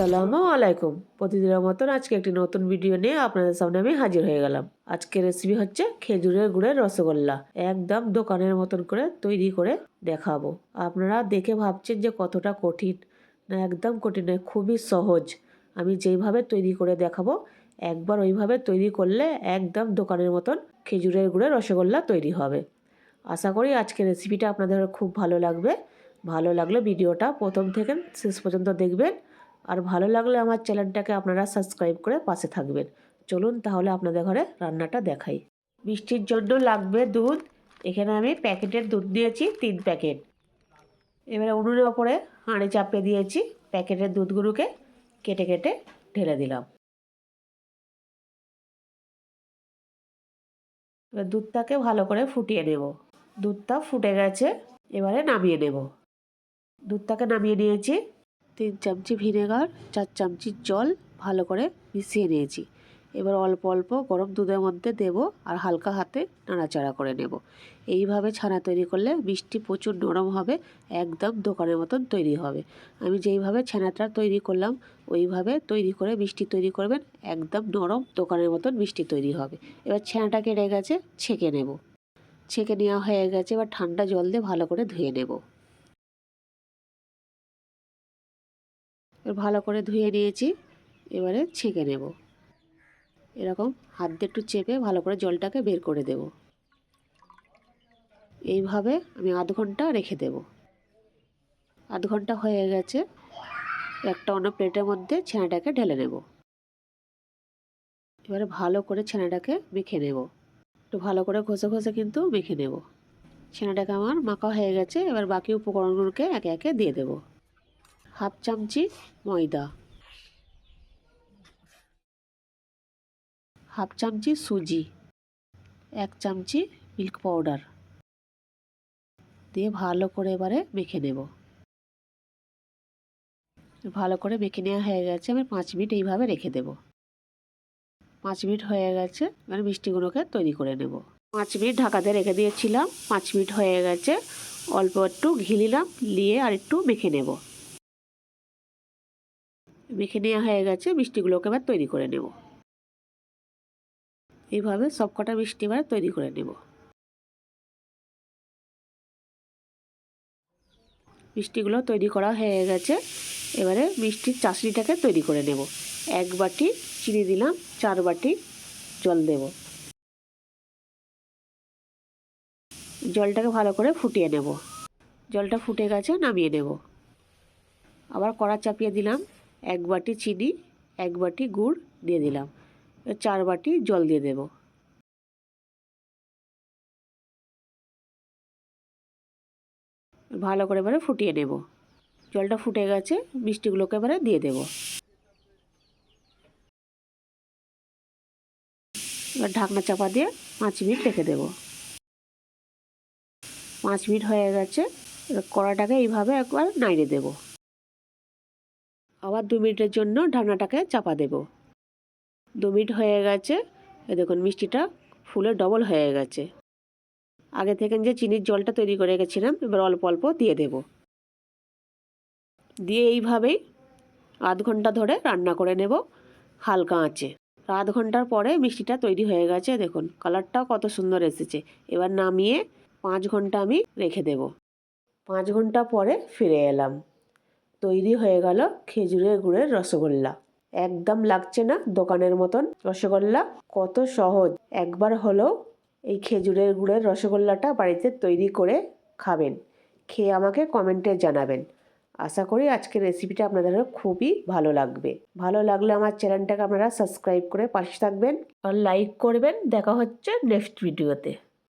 আসসালামু আলাইকুম। প্রতিদিনের মতন আজকে একটি নতুন ভিডিও নিয়ে আপনাদের সামনে আমি হাজির হয়ে গেলাম। আজকের রেসিপি হচ্ছে খেজুরের গুড়ের রসগোল্লা। একদম দোকানের মতন করে তৈরি করে দেখাবো। আপনারা দেখে ভাবছেন যে কতটা কঠিন। না, একদম কঠিন নয়, খুবই সহজ। আমি যেইভাবে তৈরি করে দেখাবো, একবার ওইভাবে তৈরি করলে একদম দোকানের মতন খেজুরের গুড়ের রসগোল্লা তৈরি হবে। আশা করি আজকের রেসিপিটা আপনাদের খুব ভালো লাগবে। ভালো লাগলে ভিডিওটা প্রথম থেকে শেষ পর্যন্ত দেখবেন। আর ভালো লাগলে আমার চ্যানেলটাকে আপনারা সাবস্ক্রাইব করে পাশে থাকবেন। চলুন তাহলে আপনাদের ঘরে রান্নাটা দেখাই। মিষ্টির জন্য লাগবে দুধ। এখানে আমি প্যাকেটের দুধ দিয়েছি, তিন প্যাকেট। এবারে উনুনের ওপরে হাঁড়ি চাপিয়ে দিয়েছি, প্যাকেটের দুধগুলোকে কেটে কেটে ঢেলে দিলাম। এবার দুধটাকে ভালো করে ফুটিয়ে নেব। দুধটা ফুটে গেছে, এবারে নামিয়ে নেব। দুধটাকে নামিয়ে নিয়েছি। তিন চামচি ভিনেগার, চার চামচি জল ভালো করে মিশিয়ে নিয়েছি। এবার অল্প অল্প গরম দুধের মধ্যে দেব আর হালকা হাতে নাড়াচাড়া করে নেব। এইভাবে ছানা তৈরি করলে মিষ্টি প্রচুর নরম হবে, একদম দোকানের মতন তৈরি হবে। আমি যেইভাবে ছানাটা তৈরি করলাম, ওইভাবে তৈরি করে মিষ্টি তৈরি করবেন, একদম নরম দোকানের মতন মিষ্টি তৈরি হবে। এবার ছানাটা কেটে গেছে, ছেঁকে নেব। ছেঁকে নেওয়া হয়ে গেছে, এবার ঠান্ডা জল দিয়ে ভালো করে ধুয়ে নেব। ভালো করে ধুয়ে নিয়েছি। এবারে ছেঁকে নেব। এরকম হাত দিয়ে একটু চেপে ভালো করে জলটাকে বের করে দেব। এইভাবে আমি আধ ঘণ্টা রেখে দেব। আধ ঘণ্টা হয়ে গেছে। একটা অন্য প্লেটের মধ্যে ছেনাটাকে ঢেলে নেব। এবারে ভালো করে ছেনাটাকে মেখে নেব। একটু ভালো করে ঘষে ঘষে কিন্তু মেখে নেব। ছেনাটাকে আমার মাখা হয়ে গেছে। এবার বাকি উপকরণগুলোকে একে একে দিয়ে দেবো। হাফ চামচি ময়দা। হাফ চামচি সুজি। এক চামচি মিল্ক পাউডার। দিয়ে ভালো করে এবারে মেখে নেব। ভালো করে মেখে নেওয়া হয়ে গেছে আমি পাঁচ মিনিট এইভাবে রেখে দেব। পাঁচ মিনিট হয়ে গেছে, এবার মিষ্টিগুলোকে তৈরি করে নেব। পাঁচ মিনিট ঢাকাতে রেখে দিয়েছিলাম, পাঁচ মিনিট হয়ে গেছে। অল্প একটু ঘি নিলাম, নিয়ে আর একটু মেখে নেব। মেখে নেওয়া হয়ে গেছে, মিষ্টিগুলোকে এবার তৈরি করে নেব। এইভাবে সব কটা মিষ্টি এবার তৈরি করে নেব। মিষ্টিগুলো তৈরি করা হয়ে গেছে। এবারে মিষ্টির চাশনিটাকে তৈরি করে নেব। এক বাটি চিনি দিলাম, চার বাটি জল দেব। জলটাকে ভালো করে ফুটিয়ে নেব। জলটা ফুটে গেছে, নামিয়ে নেব। আবার কড়া চাপিয়ে দিলাম। এক বাটি চিনি, এক বাটি গুড় দিয়ে দিলাম। চার বাটি জল দিয়ে দেব। ভালো করে এবারে ফুটিয়ে নেব। জলটা ফুটে গেছে, মিষ্টিগুলোকে এবারে দিয়ে দেব। এবার ঢাকনা চাপা দিয়ে পাঁচ মিনিট রেখে দেব। পাঁচ মিনিট হয়ে গেছে কড়াটাকে এইভাবে একবার নাইড়ে দেবো। আবার দু মিনিটের জন্য ঢাকনাটাকে চাপা দেব। দু মিনিট হয়ে গেছে। এ দেখুন, মিষ্টিটা ফুলে ডবল হয়ে গেছে। আগে থেকে যে চিনির জলটা তৈরি করে রেখেছিলাম, এবার অল্প অল্প দিয়ে দেব। দিয়ে এইভাবেই আধ ঘণ্টা ধরে রান্না করে নেব হালকা আঁচে। আধ ঘণ্টার পরে মিষ্টিটা তৈরি হয়ে গেছে। দেখুন, কালারটাও কত সুন্দর এসেছে। এবার নামিয়ে পাঁচ ঘণ্টা আমি রেখে দেব। পাঁচ ঘণ্টা পরে ফিরে এলাম। তৈরি হয়ে গেল খেজুরের গুড়ের রসগোল্লা। একদম লাগছে না দোকানের মতন রসগোল্লা? কত সহজ। একবার হলেও এই খেজুরের গুড়ের রসগোল্লাটা বাড়িতে তৈরি করে খাবেন। খেয়ে আমাকে কমেন্টে জানাবেন। আশা করি আজকের রেসিপিটা আপনাদের খুবই ভালো লাগবে। ভালো লাগলে আমার চ্যানেলটাকে আপনারা সাবস্ক্রাইব করে পাশে থাকবেন আর লাইক করবেন। দেখা হচ্ছে নেক্সট ভিডিওতে।